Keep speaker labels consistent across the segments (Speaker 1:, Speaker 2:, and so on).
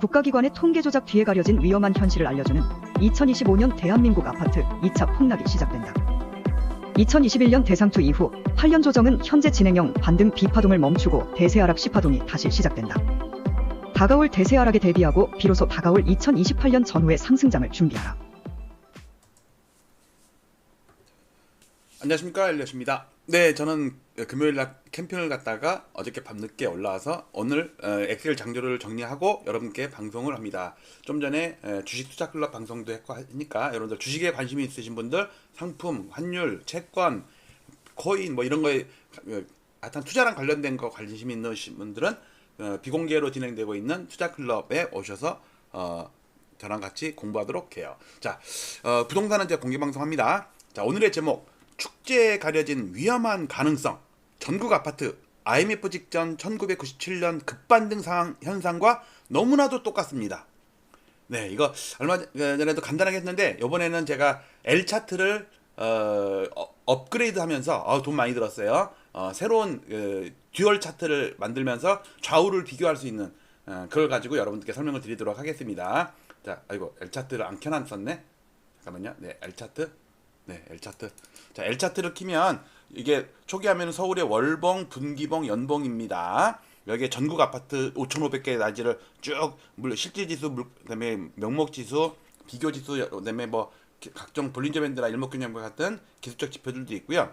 Speaker 1: 국가기관의 통계 조작 뒤에 가려진 위험한 현실을 알려주는 2025년 대한민국 아파트 2차 폭락이 시작된다. 2021년 대상투 이후 8년 조정은 현재 진행형 반등 비파동을 멈추고 대세 하락 시파동이 다시 시작된다. 다가올 대세 하락에 대비하고 비로소 다가올 2028년 전후의 상승장을 준비하라.
Speaker 2: 안녕하십니까 엘리엇입니다. 네, 저는 금요일 날 캠핑을 갔다가 어저께 밤늦게 올라와서 오늘 어, 엑셀 장조를 정리하고 여러분께 방송을 합니다. 좀 전에 에, 주식 투자 클럽 방송도 했고 하니까 여러분들 주식에 관심이 있으신 분들 상품, 환율, 채권, 코인 뭐 이런 거에 어, 하여튼 투자랑 관련된 거 관심이 있는 분들은 어, 비공개로 진행되고 있는 투자 클럽에 오셔서 어, 저랑 같이 공부하도록 해요. 자, 어, 부동산은 제가 공개 방송합니다. 자, 오늘의 제목 축제에 가려진 위험한 가능성. 전국 아파트 IMF 직전 1997년 급반등 상황 현상과 너무나도 똑같습니다. 네, 이거 얼마 전에도 간단하게 했는데 이번에는 제가 L 차트를 어, 어, 업그레이드하면서 어, 돈 많이 들었어요. 어, 새로운 그, 듀얼 차트를 만들면서 좌우를 비교할 수 있는 어, 그걸 가지고 여러분들께 설명을 드리도록 하겠습니다. 자, 아이고 L 차트를 안 켜놨었네. 잠깐만요. 네, L 차트. 네, L 차트. 자, L 차트를 키면 이게 초기 화면은 서울의 월봉, 분기봉, 연봉입니다. 여기에 전국 아파트 5,500개 단지를 쭉 물, 실질 지수, 물, 그다음에 명목 지수, 비교 지수, 그다음에 뭐 기- 각종 볼린저 밴드나 일목균형과 같은 기술적 지표들도 있고요.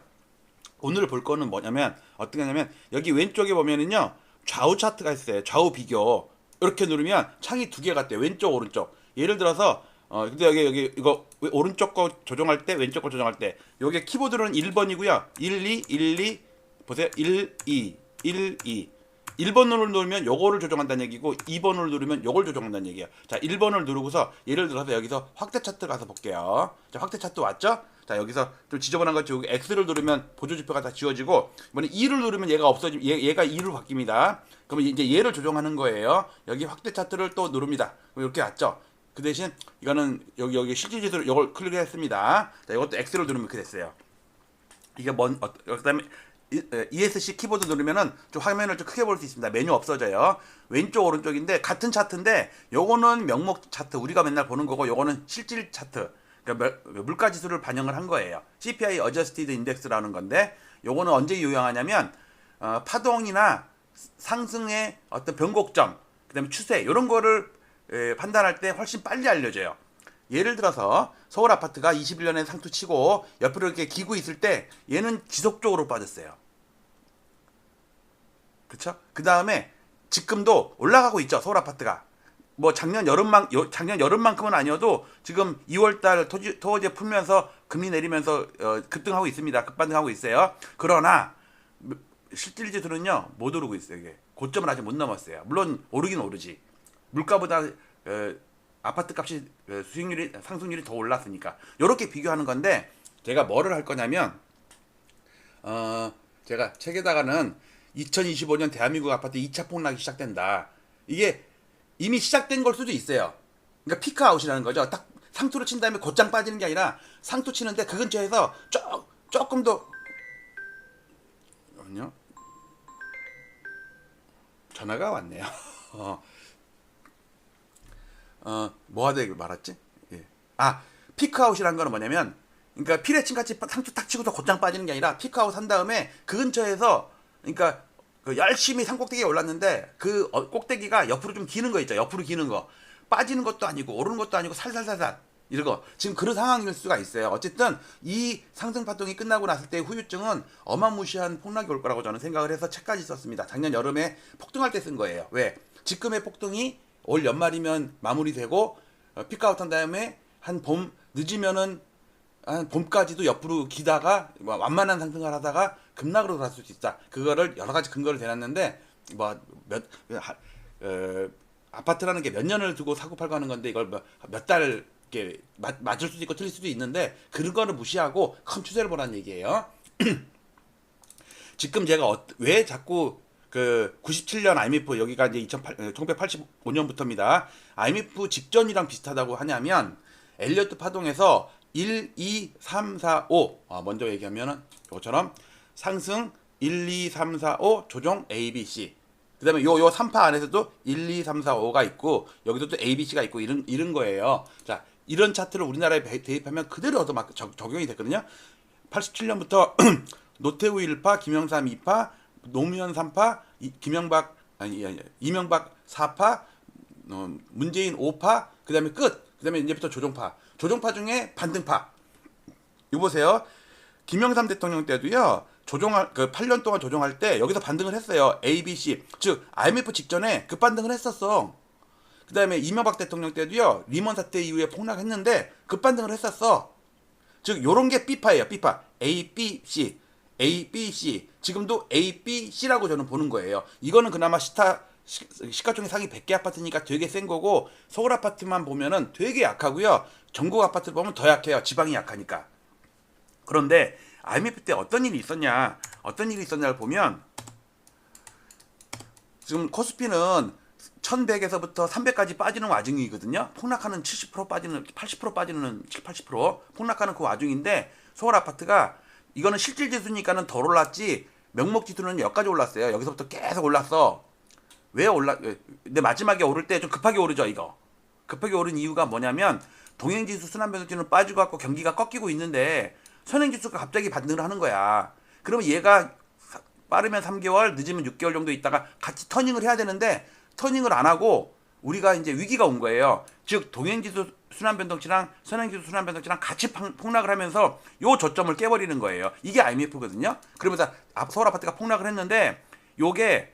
Speaker 2: 오늘 볼 거는 뭐냐면 어떻게 하냐면 여기 왼쪽에 보면은요 좌우 차트가 있어요 좌우 비교 이렇게 누르면 창이 두 개가 돼요 왼쪽 오른쪽 예를 들어서 어 근데 여기 여기 이거 왜- 오른쪽 거 조정할 때 왼쪽 거 조정할 때 여기 키보드는 1번이고요 1 2 1 2 보세요 1 2 1 2 1번을 누르면 요거를 조정한다는 얘기고 2번을 누르면 요걸 조정한다는 얘기예요. 자, 1번을 누르고서 예를 들어서 여기서 확대 차트 가서 볼게요. 자, 확대 차트 왔죠? 자, 여기서 좀 지저분한 거 지우고 X를 누르면 보조 지표가 다 지워지고 이번에 2를 누르면 얘가 없어지 얘, 얘가 2로 바뀝니다. 그러면 이제 얘를 조정하는 거예요. 여기 확대 차트를 또 누릅니다. 이렇게 왔죠? 그 대신 이거는 여기 여기 실질 지수를 이걸 클릭했습니다. 자, 이것도 X를 누르면 이렇게 됐어요. 이게 뭔 어, 그다음에 이- 에, ESC 키보드 누르면은 좀 화면을 좀 크게 볼 수 있습니다. 메뉴 없어져요. 왼쪽 오른쪽인데 같은 차트인데 요거는 명목 차트 우리가 맨날 보는 거고 요거는 실질 차트. 그러니까 멸- 물가 지수를 반영을 한 거예요. CPI Adjusted Index라는 건데 요거는 언제 요약하냐면 어, 파동이나 상승의 어떤 변곡점, 그다음에 추세 이런 거를 에, 판단할 때 훨씬 빨리 알려줘요. 예를 들어서 서울 아파트가 21년에 상투 치고 옆으로 이렇게 기고 있을 때 얘는 지속적으로 빠졌어요. 그쵸? 그 다음에 지금도 올라가고 있죠. 서울 아파트가. 뭐 작년 여름만 여- 작년 여름만큼은 아니어도 지금 2월달 토지 토어제 풀면서 금리 내리면서 어, 급등하고 있습니다. 급반등하고 있어요. 그러나 실질 지수는요 못 오르고 있어요. 이게 고점을 아직 못 넘었어요. 물론 오르긴 오르지. 물가보다 어, 아파트 값이 어, 수익률이 상승률이 더 올랐으니까 이렇게 비교하는 건데 제가 뭐를 할 거냐면 어 제가 책에다가는 2025년 대한민국 아파트 2차 폭락이 시작된다. 이게 이미 시작된 걸 수도 있어요. 그러니까 피크아웃이라는 거죠. 딱 상투를 친 다음에 곧장 빠지는 게 아니라 상투 치는데 그 근처에서 조, 조금 더. 전화가 왔네요. 어, 어, 뭐 하다 말았지? 예. 아, 피크아웃이라는 거는 뭐냐면, 그러니까 피레친 같이 상투 딱 치고서 곧장 빠지는 게 아니라 피크아웃 한 다음에 그 근처에서, 그러니까 그 열심히 산 꼭대기에 올랐는데 그 어- 꼭대기가 옆으로 좀 기는 거 있죠. 옆으로 기는 거. 빠지는 것도 아니고 오르는 것도 아니고 살살살살. 이런 거. 지금 그런 상황일 수가 있어요. 어쨌든 이 상승 파동이 끝나고 났을 때의 후유증은 어마무시한 폭락이 올 거라고 저는 생각을 해서 책까지 썼습니다. 작년 여름에 폭등할 때 쓴 거예요. 왜? 지금의 폭등이 올 연말이면 마무리되고 어, 피크아웃 한 다음에 한 봄 늦으면은 한 봄까지도 옆으로 기다가 뭐 완만한 상승을 하다가 급락으로 갈수 있다. 그거를 여러 가지 근거를 대놨는데 뭐몇 어, 아파트라는 게 몇 년을 두고 사고 팔고 하는 건데 이걸 뭐 몇달 이렇게 맞, 맞을 수도 있고 틀릴 수도 있는데 그런 거를 무시하고 큰 추세를 보라는 얘기예요. 지금 제가 어, 왜 자꾸 그 97년 IMF 여기가 이제 2008, 1985년부터입니다. IMF 직전이랑 비슷하다고 하냐면 엘리어트 파동에서 1, 2, 3, 4, 5 아, 먼저 얘기하면은 이것처럼 상승 1, 2, 3, 4, 5 조정 A, B, C 그 다음에 요 요 3파 안에서도 1, 2, 3, 4, 5가 있고 여기도 또 A, B, C가 있고 이런 이런 거예요. 자, 이런 차트를 우리나라에 배- 대입하면 그대로 얻어 막 적- 적용이 됐거든요. 87년부터 노태우 1파, 김영삼 2파, 노무현 3파, 이- 김영박 아니, 아니 이명박 4파, 어, 문재인 5파, 그다음에 끝. 그다음에 이제부터 조종파. 조종파 중에 반등파. 이거 보세요. 김영삼 대통령 때도요. 조종할 그 8년 동안 조종할 때 여기서 반등을 했어요. A, B, C. 즉 IMF 직전에 급반등을 했었어. 그다음에 이명박 대통령 때도요. 리먼 사태 이후에 폭락했는데 급반등을 했었어. 즉 요런 게 B파예요. B파. A, B, C. A, B, C. 지금도 A, B, C라고 저는 보는 거예요. 이거는 그나마 시타 시- 시가총액 상위 100개 아파트니까 되게 센 거고 서울 아파트만 보면은 되게 약하고요. 전국 아파트 보면 더 약해요. 지방이 약하니까. 그런데 IMF 때 어떤 일이 있었냐? 어떤 일이 있었냐를 보면 지금 코스피는 1100에서부터 300까지 빠지는 와중이거든요. 폭락하는 70% 빠지는 80% 빠지는 7, 80% 폭락하는 그 와중인데 서울 아파트가 이거는 실질 지수니까는 덜 올랐지 명목 지수는 여기까지 올랐어요. 여기서부터 계속 올랐어. 왜 올라? 근데 마지막에 오를 때 좀 급하게 오르죠 이거. 급하게 오른 이유가 뭐냐면 동행지수 순환변동치는 빠지고 갖고 경기가 꺾이고 있는데 선행지수가 갑자기 반등을 하는 거야. 그러면 얘가 사- 빠르면 3개월, 늦으면 6개월 정도 있다가 같이 터닝을 해야 되는데 터닝을 안 하고 우리가 이제 위기가 온 거예요. 즉 동행지수 순환 변동치랑 선행지수 순환 변동치랑 같이 팡- 폭락을 하면서 요 저점을 깨버리는 거예요. 이게 IMF거든요. 그러면서 앞- 서울 아파트가 폭락을 했는데 요게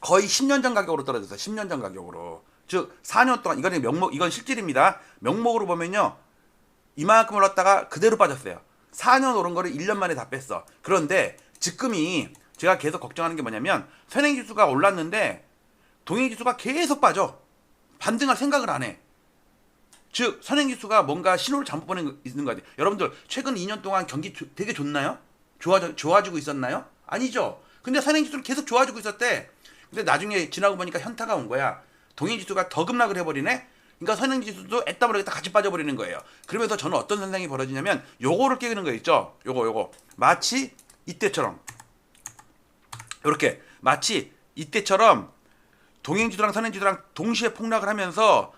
Speaker 2: 거의 10년 전 가격으로 떨어졌어요. 10년 전 가격으로. 즉 4년 동안 이거는 명목 이건 실질입니다. 명목으로 보면요. 이만큼 올랐다가 그대로 빠졌어요. 4년 오른 거를 1년 만에 다 뺐어. 그런데 지금이 제가 계속 걱정하는 게 뭐냐면 선행지수가 올랐는데 동행지수가 계속 빠져. 반등할 생각을 안 해. 즉 선행지수가 뭔가 신호를 잘못 보내는 있는 것 같아요. 여러분들 최근 2년 동안 경기 조- 되게 좋나요? 좋아져 좋아지고 있었나요? 아니죠. 근데 선행지수는 계속 좋아지고 있었대. 근데 나중에 지나고 보니까 현타가 온 거야. 동행지수가 더 급락을 해버리네. 그러니까 선행지수도 애따 모르겠다 같이 빠져버리는 거예요. 그러면서 저는 어떤 현상이 벌어지냐면 요거를 깨는 거 있죠. 요거 요거 마치 이때처럼 이렇게 마치 이때처럼 동행지수랑 선행지수랑 동시에 폭락을 하면서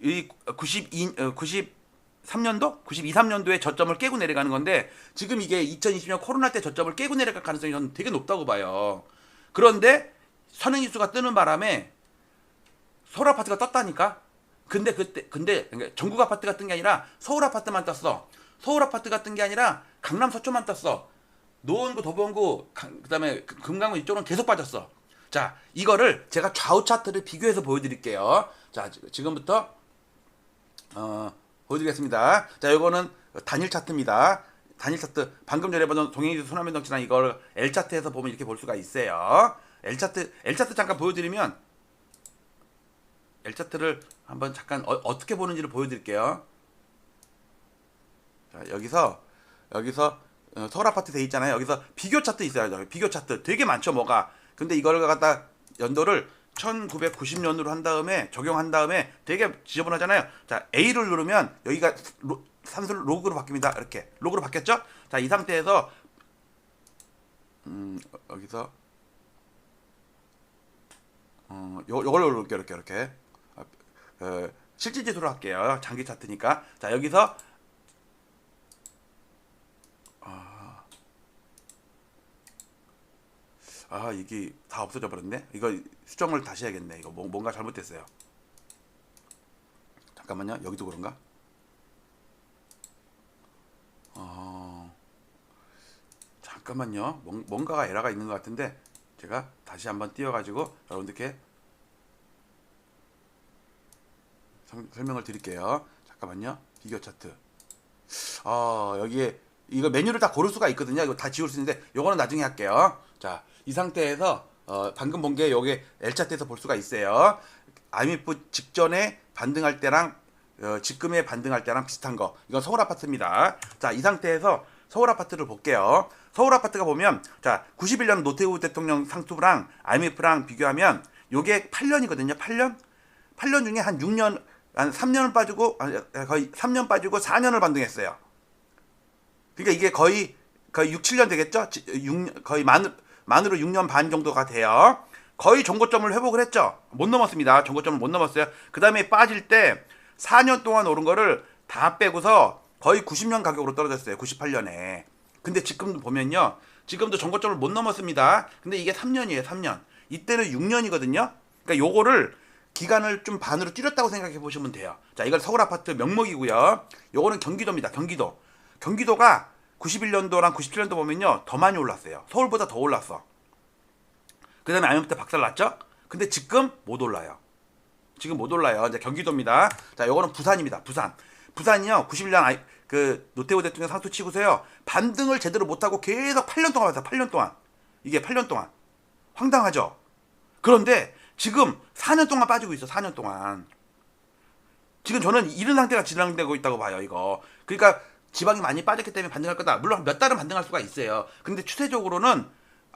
Speaker 2: 이 92, 어, 93년도? 92, 3년도에 저점을 깨고 내려가는 건데 지금 이게 2020년 코로나 때 저점을 깨고 내려갈 가능성이 저는 되게 높다고 봐요. 그런데 선행지수가 뜨는 바람에 서울 아파트가 떴다니까? 근데 그때 근데 그러니까 전국 아파트가 뜬 게 아니라 서울 아파트만 떴어. 서울 아파트가 뜬 게 아니라 강남 서초만 떴어. 노원구, 도봉구, 강- 그다음에 그- 금강구 이쪽은 계속 빠졌어. 자, 이거를 제가 좌우 차트를 비교해서 보여드릴게요. 자, 지- 지금부터 어, 보여드리겠습니다. 자, 이거는 단일 차트입니다. 단일 차트 방금 전에 보던 동행지수 순환변동치랑 이걸 L 차트에서 보면 이렇게 볼 수가 있어요. L 차트 L 차트 잠깐 보여드리면 L 차트를 한번 잠깐 어, 떻게 보는지를 보여드릴게요. 자, 여기서 여기서 어, 서울 아파트 돼 있잖아요. 여기서 비교 차트. 저기 비교 차트 되게 많죠, 뭐가. 근데 이걸 갖다 연도를 1990년으로 한 다음에 적용한 다음에 되게 지저분하잖아요. 자, A를 누르면 여기가 로, 산수 로그로 바뀝니다. 이렇게 로그로 바뀌었죠? 자, 이 상태에서 음, 어, 여기서 어, 요 요걸 누를게요. 이렇게 이렇게. 아, 어, 실질 지수로 할게요. 장기 차트니까. 자, 여기서 아 이게 다 없어져 버렸네. 이거 수정을 다시 해야겠네. 이거 뭐, 뭔가 잘못됐어요. 잠깐만요. 여기도 그런가? 어 잠깐만요. 뭔, 뭔가가 에러가 있는 것 같은데 제가 다시 한번 띄워 가지고 여러분들께 설- 설명을 드릴게요. 잠깐만요. 비교 차트. 어, 여기에 이거 메뉴를 다 고를 수가 있거든요. 이거 다 지울 수 있는데 요거는 나중에 할게요. 자, 이 상태에서 어, 방금 본게 요게 L 차트에서 볼 수가 있어요. IMF 직전에 반등할 때랑 어, 지금에 반등할 때랑 비슷한 거. 이건 서울 아파트입니다. 자, 이 상태에서 서울 아파트를 볼게요. 서울 아파트가 보면 자, 91년 노태우 대통령 상투랑 IMF랑 비교하면 요게 8년이거든요. 8년? 8년 중에 한 6년 한 3년을 빠지고 거의 3년 빠지고 4년을 반등했어요. 그러니까 이게 거의 거의 6, 7년 되겠죠? 지- 6, 거의 만 만으로 6년 반 정도가 돼요. 거의 정고점을 회복을 했죠. 못 넘었습니다. 정고점을 못 넘었어요. 그 다음에 빠질 때 4년 동안 오른 거를 다 빼고서 거의 90년 가격으로 떨어졌어요. 98년에. 근데 지금도 보면요. 지금도 정고점을 못 넘었습니다. 근데 이게 3년이에요. 3년. 이때는 6년이거든요. 그러니까 요거를 기간을 좀 반으로 줄였다고 생각해 보시면 돼요. 자, 이건 서울 아파트 명목이고요. 요거는 경기도입니다. 경기도. 경기도가 91년도랑 97년도 보면요. 더 많이 올랐어요. 서울보다 더 올랐어. 그 다음에 IMF 때 박살 났죠? 근데 지금 못 올라요. 지금 못 올라요. 이제 경기도입니다. 자, 요거는 부산입니다. 부산. 부산이요. 91년 아이, 그 노태우 대통령 상투 치고서요. 반등을 제대로 못하고 계속 8년 동안 왔어요. 8년 동안. 이게 8년 동안. 황당하죠? 그런데 지금 4년 동안 빠지고 있어. 4년 동안. 지금 저는 이런 상태가 진행되고 있다고 봐요. 이거. 그러니까 지방이 많이 빠졌기 때문에 반등할 거다. 물론 몇 달은 반등할 수가 있어요. 근데 추세적으로는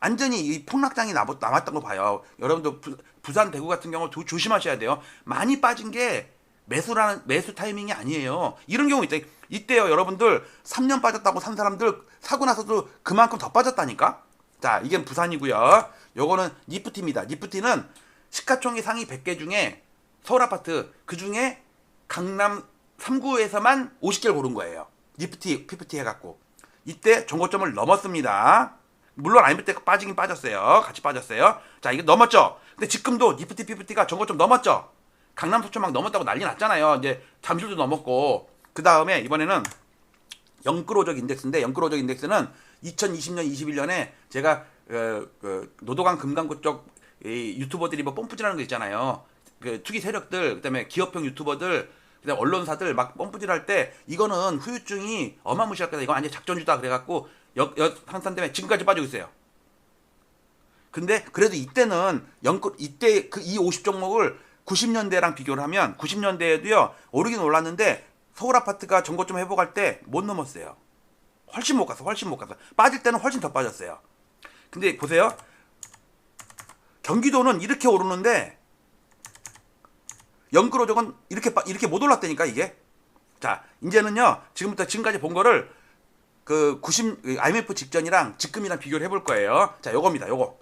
Speaker 2: 완전히 이 폭락장이 남았, 남았다고 봐요. 여러분들 부, 부산 대구 같은 경우 조, 조심하셔야 돼요. 많이 빠진 게 매수라는 매수 타이밍이 아니에요. 이런 경우 있다. 이때요, 여러분들 3년 빠졌다고 산 사람들 사고 나서도 그만큼 더 빠졌다니까. 자, 이게 부산이고요. 요거는 니프티입니다. 니프티는 시가총액 상위 100개 중에 서울 아파트 그 중에 강남 3구에서만 50개를 고른 거예요. 니프티, 피프티 해갖고 이때 정고점을 넘었습니다. 물론 아이엠 때 빠지긴 빠졌어요. 같이 빠졌어요. 자, 이게 넘었죠. 근데 지금도 니프티, 피프티가 정고점 넘었죠. 강남 소초막 넘었다고 난리 났잖아요. 이제 잠실도 넘었고 그 다음에 이번에는 영끌오적 인덱스인데 영끌오적 인덱스는 2020년 21년에 제가 어, 그 노도강 금강구 쪽이 유튜버들이 뭐 pom프질하는 거 있잖아요. 그 투기 세력들 그다음에 기업형 유튜버들 그다음 언론사들 막 pom프질할 때 이거는 후유증이 어마무시할 거다. 이거 완전 작전주다 그래갖고 역 역 항산 때문에 지금까지 빠지고 있어요. 근데 그래도 이때는 영끌 이때 그 이 50 종목을 90년대랑 비교를 하면 90년대에도요 오르긴 올랐는데 서울 아파트가 정고점 회복할 때 못 넘었어요. 훨씬 못 갔어, 훨씬 못 갔어. 빠질 때는 훨씬 더 빠졌어요. 근데 보세요. 경기도는 이렇게 오르는데 영끌오적은 이렇게 빠- 이렇게 못 올랐다니까 이게. 자, 이제는요. 지금부터 지금까지 본 거를 그 90, 그 IMF 직전이랑 지금이랑 비교를 해볼 거예요. 자, 요겁니다. 요거.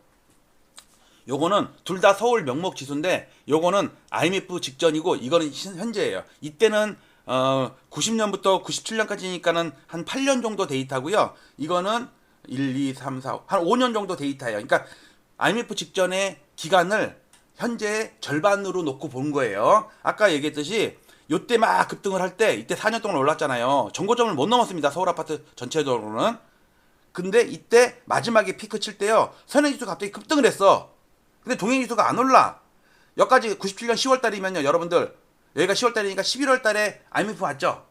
Speaker 2: 요거는 둘 다 서울 명목 지수인데 요거는 IMF 직전이고 이거는 현- 현재예요. 이때는 어 90년부터 97년까지니까는 한 8년 정도 데이터고요. 이거는 1, 2, 3, 4, 한 5년 정도 데이터예요. 그러니까 IMF 직전의 기간을 현재 절반으로 놓고 본 거예요. 아까 얘기했듯이 요때 막 급등을 할 때 이때 4년 동안 올랐잖아요. 정고점을 못 넘었습니다. 서울 아파트 전체적으로는. 근데 이때 마지막에 피크 칠 때요. 선행지수 갑자기 급등을 했어. 근데 동행지수가 안 올라. 여기까지 97년 10월 달이면요. 여러분들 여기가 10월 달이니까 11월 달에 IMF 왔죠.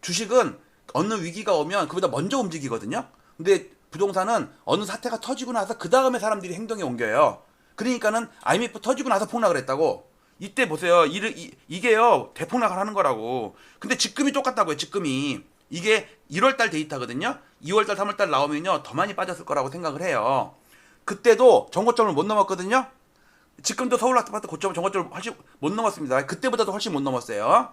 Speaker 2: 주식은 어느 위기가 오면 그보다 먼저 움직이거든요. 근데 부동산은 어느 사태가 터지고 나서 그 다음에 사람들이 행동에 옮겨요. 그러니까는 IMF 터지고 나서 폭락을 했다고. 이때 보세요. 이르, 이, 이게요 대폭락을 하는 거라고. 근데 지금이 똑같다고요. 지금이 이게 1월달 데이터거든요. 2월달, 3월달 나오면요 더 많이 빠졌을 거라고 생각을 해요. 그때도 정고점을 못 넘었거든요. 지금도 서울 아파트 고점 정고점을 훨씬 못 넘었습니다. 그때보다도 훨씬 못 넘었어요.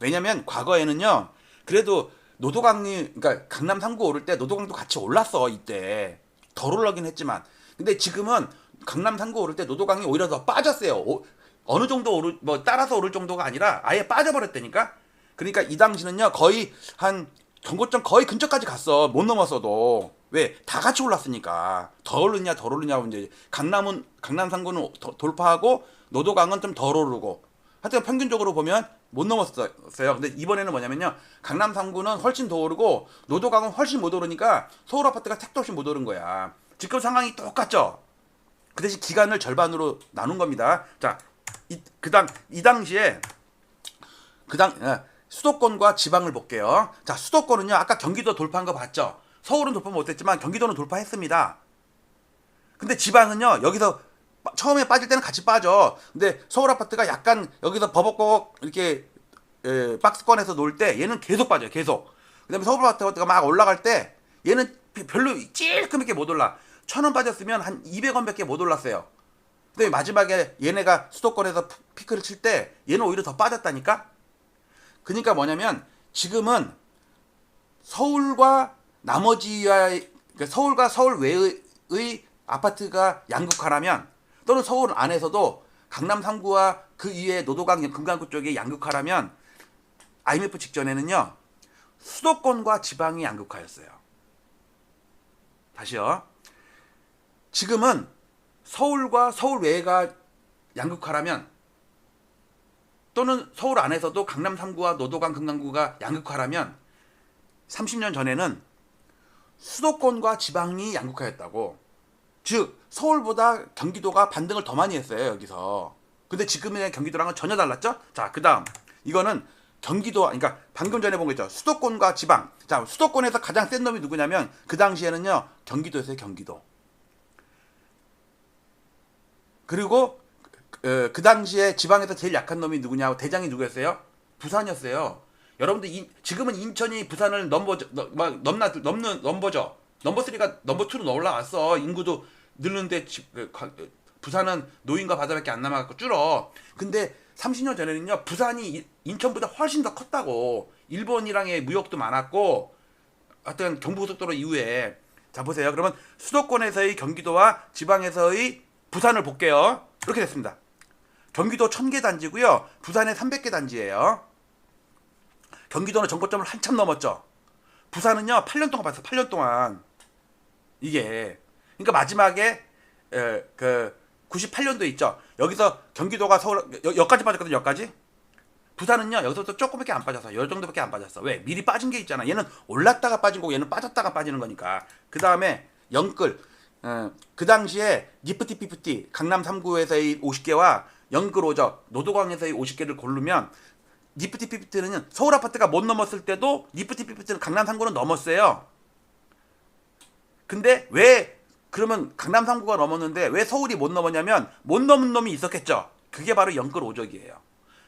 Speaker 2: 왜냐면 과거에는요. 그래도 노도강이 그러니까 강남 3구 오를 때 노도강도 같이 올랐어 이때 덜 올라긴 했지만 근데 지금은 강남 3구 오를 때 노도강이 오히려 더 빠졌어요. 오- 어느 정도 오를 뭐 따라서 오를 정도가 아니라 아예 빠져버렸다니까. 그러니까 이 당시는요 거의 한 정고점 거의 근처까지 갔어 못 넘었어도 왜 다 같이 올랐으니까 더 오르냐 덜 오르냐 이제 강남은 강남 3구는 더- 돌파하고 노도강은 좀 덜 오르고 하여튼 평균적으로 보면 못 넘었어요. 근데 이번에는 뭐냐면요. 강남 3구는 훨씬 더 오르고 노도강은 훨씬 못 오르니까 서울 아파트가 택도 없이 못 오른 거야. 지금 상황이 똑같죠. 그 대신 기간을 절반으로 나눈 겁니다. 자, 이, 그 당, 이 당시에 그당 예, 수도권과 지방을 볼게요. 자, 수도권은요. 아까 경기도 돌파한 거 봤죠? 서울은 돌파 못했지만 경기도는 돌파했습니다. 근데 지방은요. 여기서 빠- 처음에 빠질 때는 같이 빠져. 근데 서울 아파트가 약간 여기서 버벅버벅 이렇게 예, 박스권에서 놀 때 얘는 계속 빠져요. 계속. 그다음에 서울 아파트가 막 올라갈 때 얘는 비- 별로 찔끔하게 못 올라. 천 원 빠졌으면 한 200원밖에 못 올랐어요. 근데 마지막에 얘네가 수도권에서 피- 피크를 칠 때 얘는 오히려 더 빠졌다니까? 그러니까 뭐냐면 지금은 서울과 나머지와 그러니까 서울과 서울 외의 아파트가 양극화라면 또는 서울 안에서도 강남 3구와 그 이외의 노도강 금강구 쪽에 양극화라면 IMF 직전에는요 수도권과 지방이 양극화였어요. 다시요. 지금은 서울과 서울 외가 양극화라면 또는 서울 안에서도 강남 3구와 노도강 금강구가 양극화라면 30년 전에는 수도권과 지방이 양극화였다고. 즉 서울보다 경기도가 반등을 더 많이 했어요 여기서. 근데 지금의 경기도랑은 전혀 달랐죠? 자 그 다음 이거는 경기도 그러니까 방금 전에 본 거 있죠 수도권과 지방. 자 수도권에서 가장 센 놈이 누구냐면 그 당시에는요 경기도에서의 경기도. 그리고 그, 그 당시에 지방에서 제일 약한 놈이 누구냐고 대장이 누구였어요? 부산이었어요. 여러분들 이, 지금은 인천이 부산을 넘버 넘- 막 넘나 넘는 넘버죠. 넘버 3가 넘버 2로 올라왔어. 인구도 늘는데 지- 그, 가- 그, 부산은 노인과 바다밖에 안 남아갖고 줄어. 근데 30년 전에는요 부산이 이- 인천보다 훨씬 더 컸다고. 일본이랑의 무역도 많았고 하여튼 경부고속도로 이후에 자 보세요. 그러면 수도권에서의 경기도와 지방에서의 부산을 볼게요. 이렇게 됐습니다. 경기도 1000개 단지고요. 부산에 300개 단지예요. 경기도는 정거점을 한참 넘었죠. 부산은요 8년 동안 봤어. 8년 동안 이게 그러니까 마지막에 에, 그 98년도 있죠. 여기서 경기도가 서울 여, 여기까지 빠졌거든요. 여기까지. 부산은요 여기서부터 조금밖에 안 빠졌어. 요 정도밖에 안 빠졌어. 왜? 미리 빠진 게 있잖아. 얘는 올랐다가 빠진 거고 얘는 빠졌다가 빠지는 거니까. 그 다음에 영끌. 어, 그 당시에 니프티 피프티 강남 3구에서의 50개와 영끌 오적 노도광에서의 50개를 고르면 니프티 피프티는 서울 아파트가 못 넘었을 때도 니프티 피프티는 강남 3구는 넘었어요. 근데 왜 그러면 강남 3구가 넘었는데 왜 서울이 못 넘었냐면 못 넘은 놈이 있었겠죠. 그게 바로 영끌 오적이에요.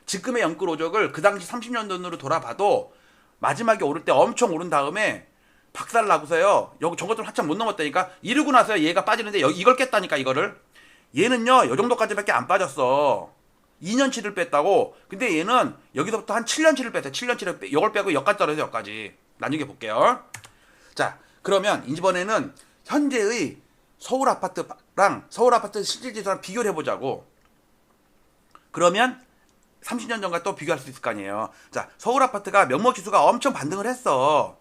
Speaker 2: 지금의 영끌 오적을 그 당시 30년 전으로 돌아봐도 마지막에 오를 때 엄청 오른 다음에 박살 나고서요. 여기 저것들 한참 못 넘었다니까. 이러고 나서 얘가 빠지는데 여기 이걸 깼다니까 이거를. 얘는요. 요 정도까지밖에 안 빠졌어. 2년치를 뺐다고. 근데 얘는 여기서부터 한 7년치를 뺐어요. 7년치를 빼. 이걸 빼고 여기까지 떨어져요. 여기까지. 나중에 볼게요. 자, 그러면 이번에는 현재의 서울 아파트랑 서울 아파트 실질 지수랑 비교를 해보자고. 그러면 30년 전과 또 비교할 수 있을 거 아니에요. 자, 서울 아파트가 명목 지수가 엄청 반등을 했어.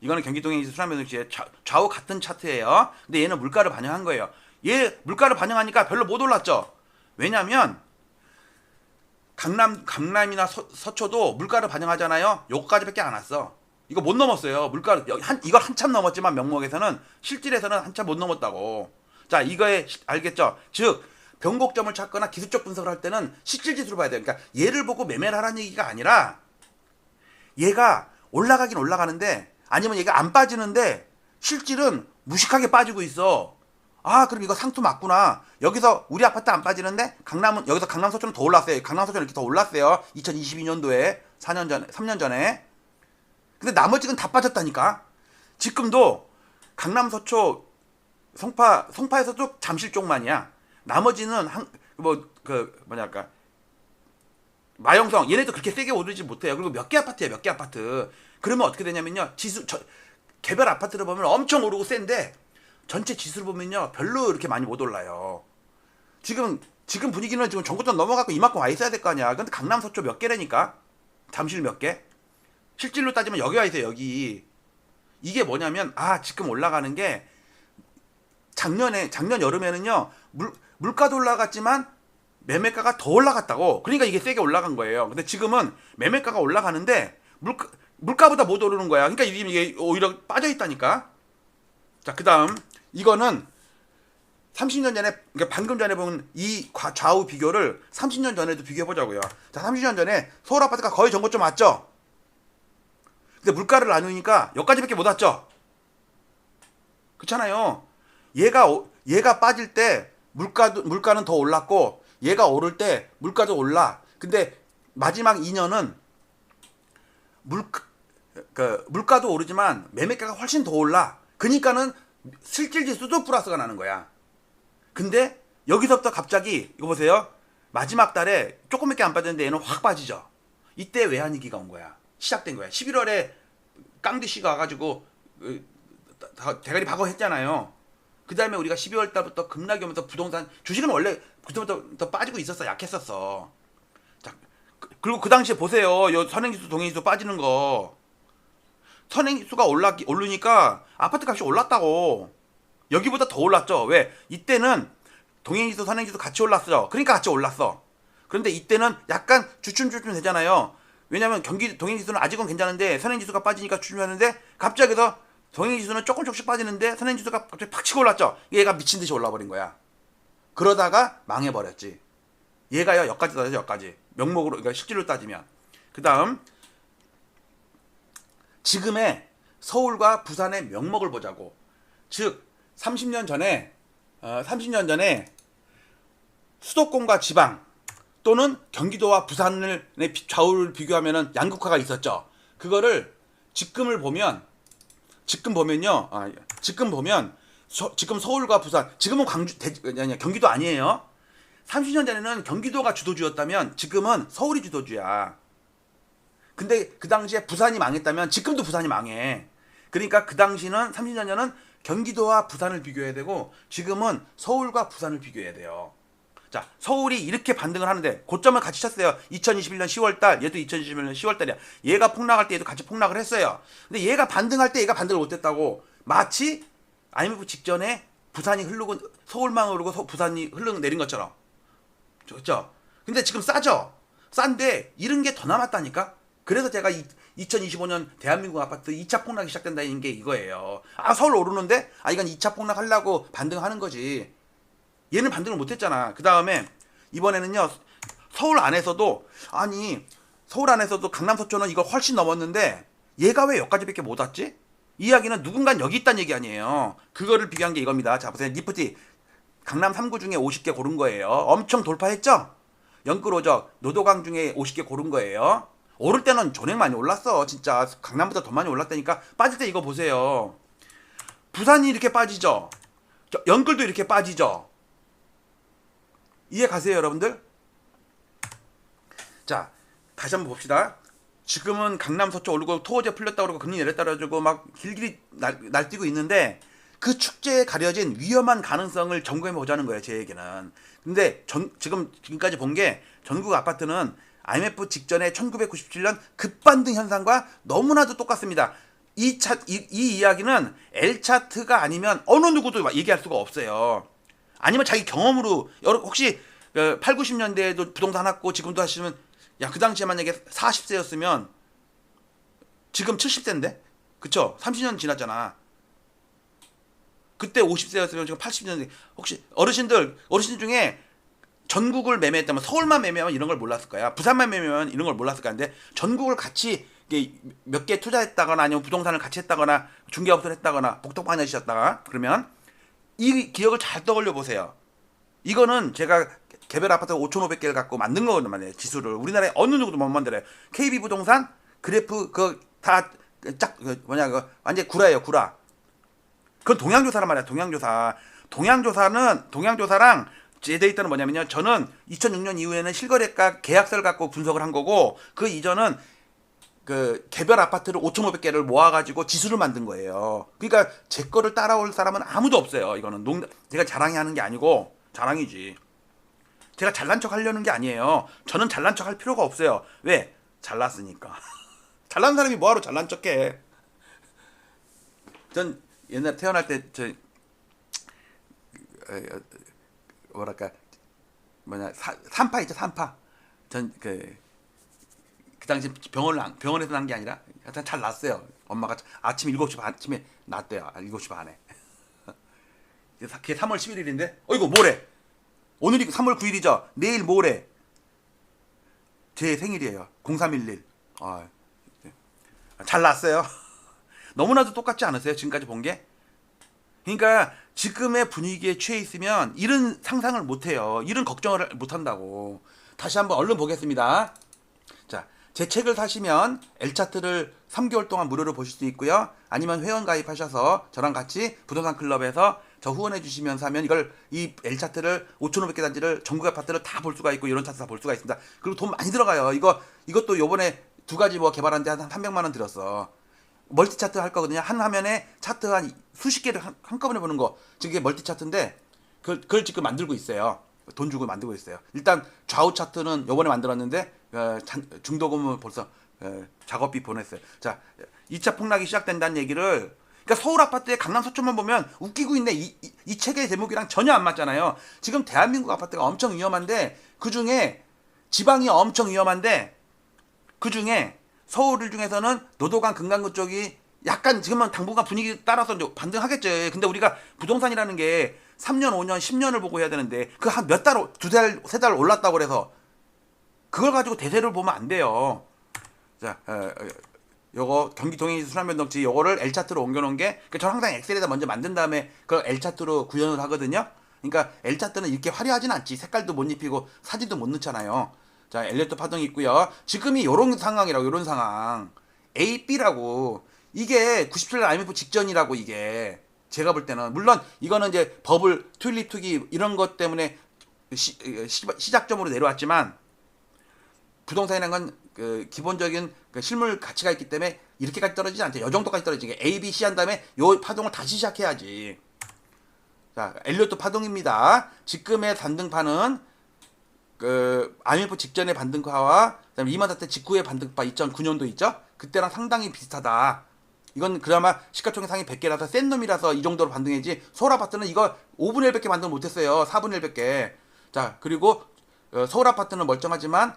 Speaker 2: 이거는 경기동행 수남면도시의 좌우 같은 차트예요. 근데 얘는 물가를 반영한 거예요. 얘 물가를 반영하니까 별로 못 올랐죠. 왜냐면 강남 강남이나 서, 서초도 물가를 반영하잖아요. 요거까지밖에 안 왔어. 이거 못 넘었어요. 물가 한 이걸 한참 넘었지만 명목에서는 실질에서는 한참 못 넘었다고. 자, 이거에 시- 알겠죠? 즉 변곡점을 찾거나 기술적 분석을 할 때는 실질 지수로 봐야 돼요. 그러니까 얘를 보고 매매를 하라는 얘기가 아니라 얘가 올라가긴 올라가는데 아니면 얘가 안 빠지는데 실질은 무식하게 빠지고 있어. 아, 그럼 이거 상투 맞구나. 여기서 우리 아파트 안 빠지는데 강남은 여기서 강남 서초는 더 올랐어요. 강남 서초는 이렇게 더 올랐어요. 2022년도에 4년 전에 3년 전에. 근데 나머지는 다 빠졌다니까. 지금도 강남 서초 성파 성파에서도 잠실 쪽만이야. 나머지는 한뭐그 뭐냐 까 마영성 얘네도 그렇게 세게 오르지 못해요. 그리고 몇 개 아파트야 몇 개 아파트. 그러면 어떻게 되냐면요. 지수 저, 개별 아파트를 보면 엄청 오르고 센데 전체 지수를 보면요 별로 이렇게 많이 못 올라요. 지금 지금 분위기는 지금 전고점 넘어가고 이만큼 와 있어야 될 거 아니야. 근데 강남 서초 몇 개라니까. 잠실 몇 개? 실질로 따지면 여기 와 있어요 여기. 이게 뭐냐면 아 지금 올라가는 게 작년에 작년 여름에는요 물 물가도 올라갔지만 매매가가 더 올라갔다고. 그러니까 이게 세게 올라간 거예요. 근데 지금은 매매가가 올라가는데 물가 물가보다 못 오르는 거야. 그러니까 이게 오히려 빠져 있다니까. 자, 그다음 이거는 30년 전에 그러니까 방금 전에 본 이 좌우 비교를 30년 전에도 비교해 보자고요. 자, 30년 전에 서울 아파트가 거의 전고점 왔죠. 근데 물가를 나누니까 여기까지밖에 못 왔죠. 그렇잖아요. 얘가 오- 얘가 빠질 때 물가도 물가는 더 올랐고 얘가 오를 때 물가도 올라. 근데 마지막 2년은 물가 그 물가도 오르지만 매매가가 훨씬 더 올라. 그니까는 실질 지수도 플러스가 나는 거야. 근데 여기서부터 갑자기 이거 보세요. 마지막 달에 조금밖에 안 빠졌는데 얘는 확 빠지죠. 이때 외환위기가 온 거야. 시작된 거야. 11월에 깡디 씨가 와가지고 어, 다- 대가리 박어 했잖아요. 그 다음에 우리가 12월 달부터 급락이 오면서 부동산 주식은 원래 그때부터 빠지고 있었어 약했었어. 자 그- 그리고 그 당시에 보세요. 요 선행지수 동행지수 빠지는 거 선행지수가 올라 오르니까 아파트 값이 올랐다고. 여기보다 더 올랐죠. 왜? 이때는 동행지수 선행지수 같이 올랐어요. 그러니까 같이 올랐어. 그런데 이때는 약간 주춤주춤 되잖아요. 왜냐면 경기 동행지수는 아직은 괜찮은데 선행지수가 빠지니까 주춤하는데 갑자기서 동행지수는 조금 조금씩 빠지는데 선행지수가 갑자기 팍 치고 올랐죠. 얘가 미친 듯이 올라버린 거야. 그러다가 망해버렸지. 얘가요 여기까지 따져 여기까지 명목으로 그러니까 실질로 따지면 그 다음 지금의 서울과 부산의 명목을 보자고. 즉 30년 전에 어, 30년 전에 수도권과 지방 또는 경기도와 부산을 좌우를 비교하면은 양극화가 있었죠. 그거를 지금을 보면 지금 보면요. 아, 지금 보면 서- 지금 서울과 부산 지금은 광주 대, 아니 경기도 아니에요. 30년 전에는 경기도가 주도주였다면 지금은 서울이 주도주야. 근데 그 당시에 부산이 망했다면 지금도 부산이 망해. 그러니까 그 당시는 30년 전에는 경기도와 부산을 비교해야 되고 지금은 서울과 부산을 비교해야 돼요. 자, 서울이 이렇게 반등을 하는데 고점을 같이 쳤어요. 2021년 10월 달, 얘도 2021년 10월 달이야. 얘가 폭락할 때 얘도 같이 폭락을 했어요. 근데 얘가 반등할 때 얘가 반등을 못 했다고 마치 IMF 직전에 부산이 흐르고 서울만 오르고 서- 부산이 흐르고 내린 것처럼. 그렇죠? 근데 지금 싸죠? 싼데 이런 게더 남았다니까? 그래서 제가 이, 2025년 대한민국 아파트 2차 폭락이 시작된다는 게 이거예요. 아, 서울 오르는데? 아, 이건 2차 폭락하려고 반등하는 거지. 얘는 반등을 못했잖아. 그 다음에 이번에는요 서울 안에서도 아니 서울 안에서도 강남 서초는 이걸 훨씬 넘었는데 얘가 왜 여기까지밖에 못 왔지? 이 이야기는 누군가 여기 있다는 얘기 아니에요. 그거를 비교한 게 이겁니다. 자 보세요. 니프티 강남 3구 중에 50개 고른 거예요. 엄청 돌파했죠? 영끌오적 노도강 중에 50개 고른 거예요. 오를 때는 존액 많이 올랐어. 진짜 강남보다 더 많이 올랐다니까 빠질 때 이거 보세요. 부산이 이렇게 빠지죠. 저- 영끌도 이렇게 빠지죠. 이해 가세요, 여러분들? 자, 다시 한번 봅시다. 지금은 강남 서초 오르고 토어제 풀렸다 그러고 금리 내렸다 그러고 막 길길이 날, 날뛰고 있는데 그 축제에 가려진 위험한 가능성을 점검해 보자는 거예요, 제 얘기는. 근데 전, 지금 지금까지 본 게 전국 아파트는 IMF 직전에 1997년 급반등 현상과 너무나도 똑같습니다. 이 차, 이, 이 이야기는 L 차트가 아니면 어느 누구도 얘기할 수가 없어요. 아니면 자기 경험으로 여러 혹시 그 8, 90년대에도 부동산 했고 지금도 하시면 야 그 당시에 만약에 40세였으면 지금 70세인데 그쵸 30년 지났잖아 그때 50세였으면 지금 80년 혹시 어르신들 어르신 중에 전국을 매매했다면 서울만 매매하면 이런 걸 몰랐을 거야 부산만 매매하면 이런 걸 몰랐을 거야 근데 전국을 같이 몇 개 투자했다거나 아니면 부동산을 같이 했다거나 중개업소를 했다거나 복덕방에 하셨다가 그러면 이 기억을 잘 떠올려 보세요. 이거는 제가 개별 아파트 5,500개를 갖고 만든 거거든요, 말이에요. 지수를. 우리나라에 어느 누구도 못 만들어요. KB 부동산 그래프 그다짝 그 뭐냐 그 완전 구라예요, 구라. 그건 동양조사란 말이야, 동양조사. 동양조사는 동양조사랑 제 데이터는 뭐냐면요. 저는 2006년 이후에는 실거래가 계약서를 갖고 분석을 한 거고 그 이전은 그 개별 아파트를 5,500개를 모아가지고 지수를 만든 거예요. 그러니까 제 거를 따라올 사람은 아무도 없어요. 이거는 농 제가 자랑이 하는 게 아니고 자랑이지. 제가 잘난 척 하려는 게 아니에요. 저는 잘난 척 할 필요가 없어요. 왜? 잘났으니까. 잘난 사람이 뭐하러 잘난 척해? 전 옛날 태어날 때 저 뭐랄까 뭐냐 사, 산파 있죠 산파. 전 그 그 당시 병원을 안- 병원에서 난 게 아니라 하여튼 잘 났어요. 엄마가 아침 7시 반쯤에 났대요. 아, 7시 반에. 그게 3월 11일인데 어이구 모레. 오늘이 3월 9일이죠. 내일 모레. 제 생일이에요. 0311. 아, 잘 났어요. 너무나도 똑같지 않으세요? 지금까지 본 게? 그러니까 지금의 분위기에 취해 있으면 이런 상상을 못 해요. 이런 걱정을 못 한다고. 다시 한번 얼른 보겠습니다. 자, 제 책을 사시면 L차트를 3개월 동안 무료로 보실 수 있고요. 아니면 회원 가입하셔서 저랑 같이 부동산 클럽에서 저 후원해 주시면서 하면 이걸 이 L차트를 5,500개 단지를 전국 아파트를 다 볼 수가 있고 이런 차트 다 볼 수가 있습니다. 그리고 돈 많이 들어가요. 이거 이것도 요번에 두 가지 뭐 개발하는데 한 300만 원 들었어. 멀티 차트 할 거거든요. 한 화면에 차트 한 수십 개를 한, 한꺼번에 보는 거. 지금 이게 멀티 차트인데 그걸, 그걸 지금 만들고 있어요. 돈 주고 만들고 있어요. 일단 좌우 차트는 요번에 만들었는데 어, 장- 중도금은 벌써 어, 작업비 보냈어요. 자, 2차 폭락이 시작된다는 얘기를 그러니까 서울 아파트의 강남 서초만 보면 웃기고 있네. 이, 이, 이 책의 제목이랑 전혀 안 맞잖아요. 지금 대한민국 아파트가 엄청 위험한데 그 중에 지방이 엄청 위험한데 그 중에 서울 중에서는 노도강 금강구 쪽이 약간 지금은 당분간 분위기 따라서 반등하겠죠. 근데 우리가 부동산이라는 게 3년, 5년, 10년을 보고 해야 되는데 그 한 몇 달, 두 달, 세 달 올랐다고 그래서 그걸 가지고 대세를 보면 안 돼요. 자, 어, 어, 요거 경기 동행 순환변동치 요거를 L 차트로 옮겨 놓은 게 그러니까 저는 항상 엑셀에다 먼저 만든 다음에 그걸 L 차트로 구현을 하거든요. 그러니까 L 차트는 이렇게 화려하진 않지. 색깔도 못 입히고 사진도 못 넣잖아요. 자, 엘리어트 파동이 있고요. 지금이 요런 상황이라고 요런 상황. A, B라고 이게 97년 IMF 직전이라고 이게 제가 볼 때는 물론 이거는 이제 버블 튤립 투기 이런 것 때문에 시, 시, 시 작점으로 내려왔지만 부동산이라는 건 그 기본적인 그 실물 가치가 있기 때문에 이렇게까지 떨어지지 않죠. 요 정도까지 떨어지게 A, B, C 한 다음에 요 파동을 다시 시작해야지. 자, 엘리어트 파동입니다. 지금의 반등파는 그 IMF 반등파와 그다음에 리만 사태 직후의 반등파 2009년도 있죠. 그때랑 상당히 비슷하다. 이건 그나마 시가총액 상위 100개라서 센 놈이라서 이 정도로 반등했지. 서울 아파트는 이거 5분의 1밖에 반등 못했어요. 4분의 1밖에. 자 그리고 어, 서울 아파트는 멀쩡하지만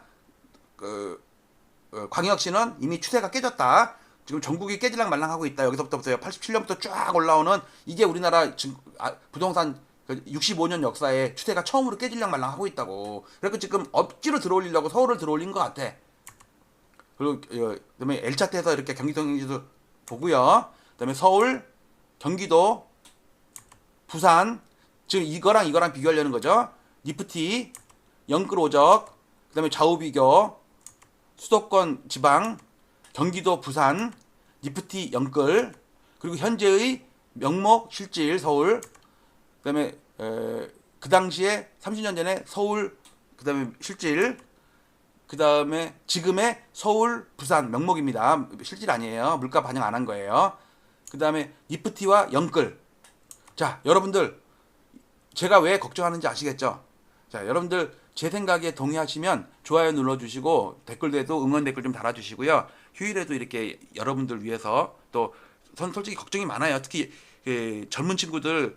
Speaker 2: 그 어, 광역시는 이미 추세가 깨졌다. 지금 전국이 깨질랑 말랑하고 있다. 여기서부터 보세요. 87년부터 쫙 올라오는 이게 우리나라 아, 부동산 65년 역사에 추세가 처음으로 깨질랑 말랑 하고 있다고. 그래서 지금 억지로 들어올리려고 서울을 들어올린 것 같아. 그리고 어, 그다음에 L 차트에서 이렇게 경기 동행지수 보고요. 그다음에 서울, 경기도, 부산 지금 이거랑 이거랑 비교하려는 거죠. 니프티, 영끌 오적, 그다음에 좌우 비교, 수도권 지방, 경기도 부산, 니프티 영끌, 그리고 현재의 명목 실질 서울, 그다음에 에, 그 당시에 30년 전에 서울, 그다음에 실질, 그다음에 지금의 서울, 부산 명목입니다. 실질 아니에요. 물가 반영 안 한 거예요. 그다음에 니프티와 영끌. 자, 여러분들 제가 왜 걱정하는지 아시겠죠? 자, 여러분들 제 생각에 동의하시면 좋아요 눌러주시고 댓글에도 응원 댓글 좀 달아주시고요. 휴일에도 이렇게 여러분들 위해서 또 선 솔직히 걱정이 많아요. 특히 그 젊은 친구들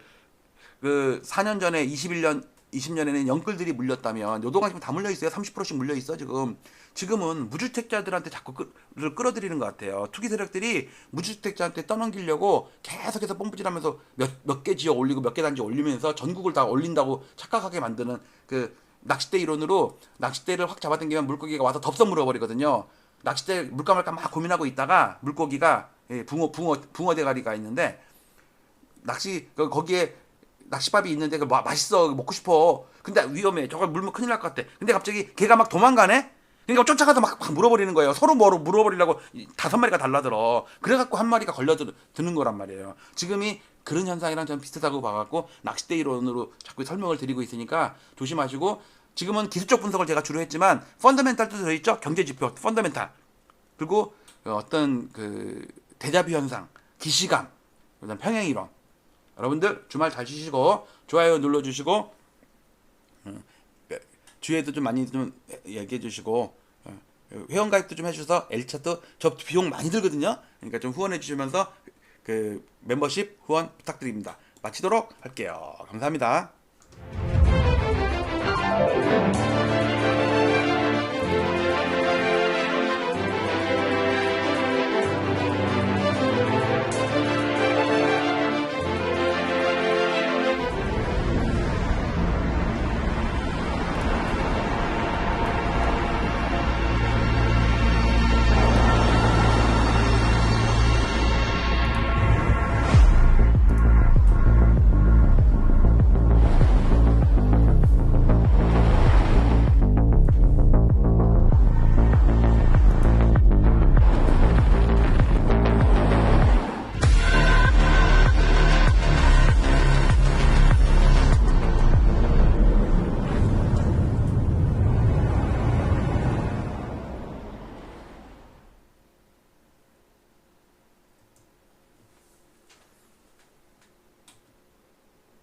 Speaker 2: 그 4년 전에 21년 20년에는 영끌들이 물렸다면 노동가 지금 다 물려 있어요. 30%씩 물려 있어 지금. 지금은 무주택자들한테 자꾸 끌, 끌어들이는 것 같아요. 투기 세력들이 무주택자한테 떠넘기려고 계속해서 뽐뿌질하면서 몇몇 개 지역 올리고 몇 개 단지 올리면서 전국을 다 올린다고 착각하게 만드는 그 낚싯대 이론으로 낚싯대를 확 잡아당기면 물고기가 와서 덥석 물어버리거든요. 낚싯대 물까 말까 막 고민하고 있다가 물고기가 예, 붕어 붕어 붕어 대가리가 있는데 낚시 그 거기에 낚시밥이 있는데 그 마- 맛있어. 먹고 싶어. 근데 위험해. 저걸 물면 큰일 날 것 같아. 근데 갑자기 걔가 막 도망가네? 그러니까 쫓아가서 막, 막 물어버리는 거예요. 서로 뭐로 물어버리려고 이 다섯 마리가 달라들어. 그래갖고 한 마리가 걸려드는 거란 말이에요. 지금이 그런 현상이랑 좀 비슷하다고 봐갖고 낚싯대 이론으로 자꾸 설명을 드리고 있으니까 조심하시고 지금은 기술적 분석을 제가 주로 했지만 펀더멘탈도 들어있죠? 경제 지표 펀더멘탈. 그리고 어떤 그 대자뷰 현상, 기시감, 그다음 평행 이론. 여러분들 주말 잘 쉬시고 좋아요 눌러 주시고 음, 주위에도 좀 많이 좀 얘기해 주시고 어, 회원 가입도 좀 해주셔서 엘차트 저 비용 많이 들거든요. 그러니까 좀 후원해 주시면서 그 멤버십 후원 부탁드립니다. 마치도록 할게요. 감사합니다.